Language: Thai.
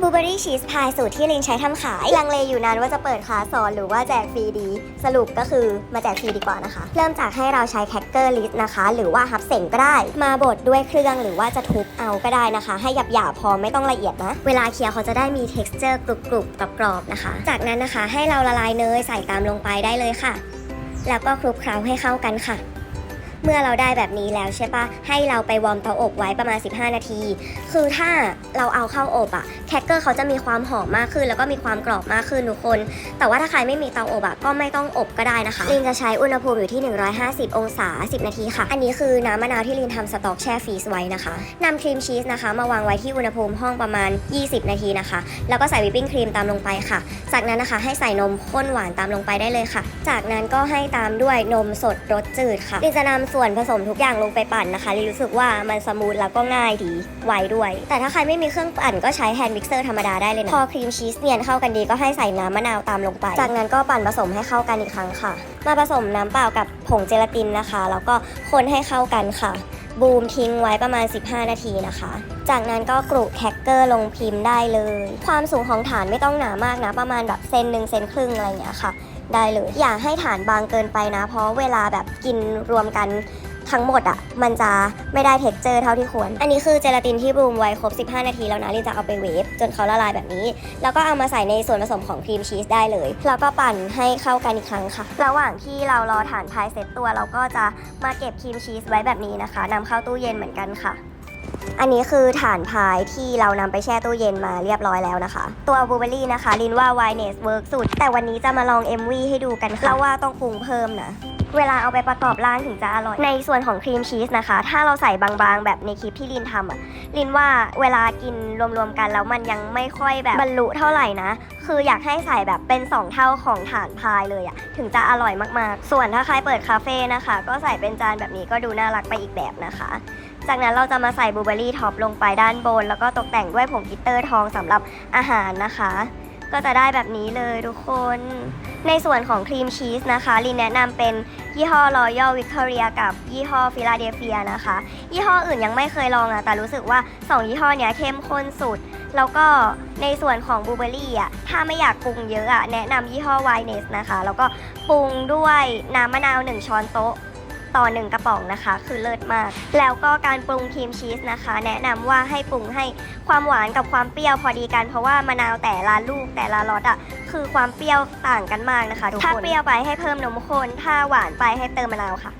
บูเบอรี่ชีสพายสูตรที่ลินใช้ทำขาย ลังเลอยู่นานว่าจะเปิดคลาสสอนหรือว่าแจกฟรีดี สรุปก็คือมาแจกฟรีดีกว่านะคะ เริ่มจากให้เราใช้แคคเกอร์ลิสนะคะ หรือว่าฮับเสงก็ได้ มาบดด้วยเครื่องหรือว่าจะทุบเอาก็ได้นะคะ ให้หยาบๆพอไม่ต้องละเอียดนะ เวลาเคี้ยวเขาจะได้มี t e x t อร์กรุบๆกรอบๆนะคะ จากนั้นนะคะให้เราละลายเนยใส่ตามลงไปได้เลยค่ะ แล้วก็คลุกเคล้าให้เข้ากันค่ะ เมื่อเราได้แบบนี้แล้วใช่ปะให้เราไปวอร์มเตาอบไว้ประมาณ 15 นาที คือถ้าเราเอาเข้าอบอะแคคเกอร์เขาจะมีความหอมมากขึ้น แล้วก็มีความกรอบมากขึ้นทุกคน แต่ว่าถ้าใครไม่มีเตาอบอะก็ไม่ต้องอบก็ได้นะคะลินจะใช้อุณหภูมิอยู่ที่ 150 องศา 10 นาทีค่ะ อันนี้คือน้ำมะนาวที่ลินทำสต๊อกแช่ฟรีซไว้นะคะนำครีมชีสนะคะ มาวางไว้ที่อุณหภูมิห้องประมาณ 20 นาทีนะคะ แล้วก็ใส่วิปปิ้งครีมตามลงไปค่ะ จากนั้นนะคะให้ใส่นมข้นหวานตามลงไปได้เลยค่ะ จากนั้นก็ให้ตามด้วยนมสดรสจืดค่ะลินจะนำส่วนผสมทุกอย่างลงไปปั่นนะคะลิรู้สึกว่ามันสมูทแล้วก็ง่ายดีไวด้วย แต่ถ้าใครไม่มีเครื่องปั่นก็ใช้แฮนด์มิกเซอร์ธรรมดาได้เลยนะพอครีมชีสเนียนเข้ากันดีก็ให้ใส่น้ำมะนาวตามลงไป จากนั้นก็ปั่นผสมให้เข้ากันอีกครั้งค่ะ มาผสมน้ำเปล่ากับผงเจลาตินนะคะ แล้วก็คนให้เข้ากันค่ะบูมทิ้งไว้ประมาณ 15 นาทีนะคะ จากนั้นก็กรุแคคเกอร์ลงพิมพ์ได้เลย ความสูงของฐานไม่ต้องหนามากนะ ประมาณแบบเซนหนึ่งเซนครึ่งอะไรอย่างเงี้ยค่ะ ได้เลย อย่าให้ฐานบางเกินไปนะ เพราะเวลาแบบกินรวมกันทั้งหมดอะ่ะ มันจะไม่ได้เท็กเจอร์เท่าที่ควร อันนี้คือเจลาตินที่บลูมไว้ครบ 15 นาทีแล้วนะลินจะเอาไปเวฟจนเขาละลายแบบนี้ แล้วก็เอามาใส่ในส่วนผสมของครีมชีสได้เลย แล้วก็ปั่นให้เข้ากันอีกครั้งค่ะ ระหว่างที่เรารอฐานพายเซตตัวเราก็จะมาเก็บครีมชีสไว้แบบนี้นะคะนำเข้าตู้เย็นเหมือนกันค่ะ อันนี้คือฐานพายที่เรานำไปแช่ตู้เย็นมาเรียบร้อยแล้วนะคะ ตัวบลูเบอรี่นะคะลินว่าไวเนสเวิร์กสุด แต่วันนี้จะมาลอง MV ให้ดูกันค่ะว่าต้องปรุงเพิ่มนะเวลาเอาไปประกอบร่างถึงจะอร่อย ในส่วนของครีมชีสนะคะ ถ้าเราใส่บางๆ แบบในคลิปที่ลินทำอะลินว่าเวลากินรวมๆกันแล้วมันยังไม่ค่อยแบบบรรลุเท่าไหร่นะ คืออยากให้ใส่แบบเป็น 2 เท่าของฐานพายเลยอะถึงจะอร่อยมากๆ ส่วนถ้าใครเปิดคาเฟ่นะคะ ก็ใส่เป็นจานแบบนี้ก็ดูน่ารักไปอีกแบบนะคะ จากนั้นเราจะมาใส่บลูเบอรี่ท็อปลงไปด้านบน แล้วก็ตกแต่งด้วยผงกิตเตอร์ทองสำหรับอาหารนะคะ ก็จะได้แบบนี้เลยทุกคน ในส่วนของครีมชีสนะคะลินแนะนำเป็นยี่ห้อ Royal Victoria กับยี่ห้อ Philadelphia นะคะ ยี่ห้ออื่นยังไม่เคยลองอะแต่รู้สึกว่า 2 ยี่ห้อเนี้ยเข้มข้นสุดแล้วก็ในส่วนของบลูเบอรี่อะถ้าไม่อยากปรุงเยอะอะแนะนำยี่ห้อ w i n e s นะคะ แล้วก็ปรุงด้วยน้ำมะนาว 1 ช้อนโต๊ะ ต่อหนึ่งกระป๋องนะคะ คือเลิศมาก แล้วก็การปรุงครีมชีสนะคะ แนะนำว่าให้ปรุงให้ความหวานกับความเปรี้ยวพอดีกัน เพราะว่ามะนาวแต่ละลูกแต่ละรสอะคือความเปรี้ยวต่างกันมากนะคะทุกคนถ้าเปรี้ยวไปให้เพิ่มนมข้นถ้าหวานไปให้เติมมะนาวค่ะ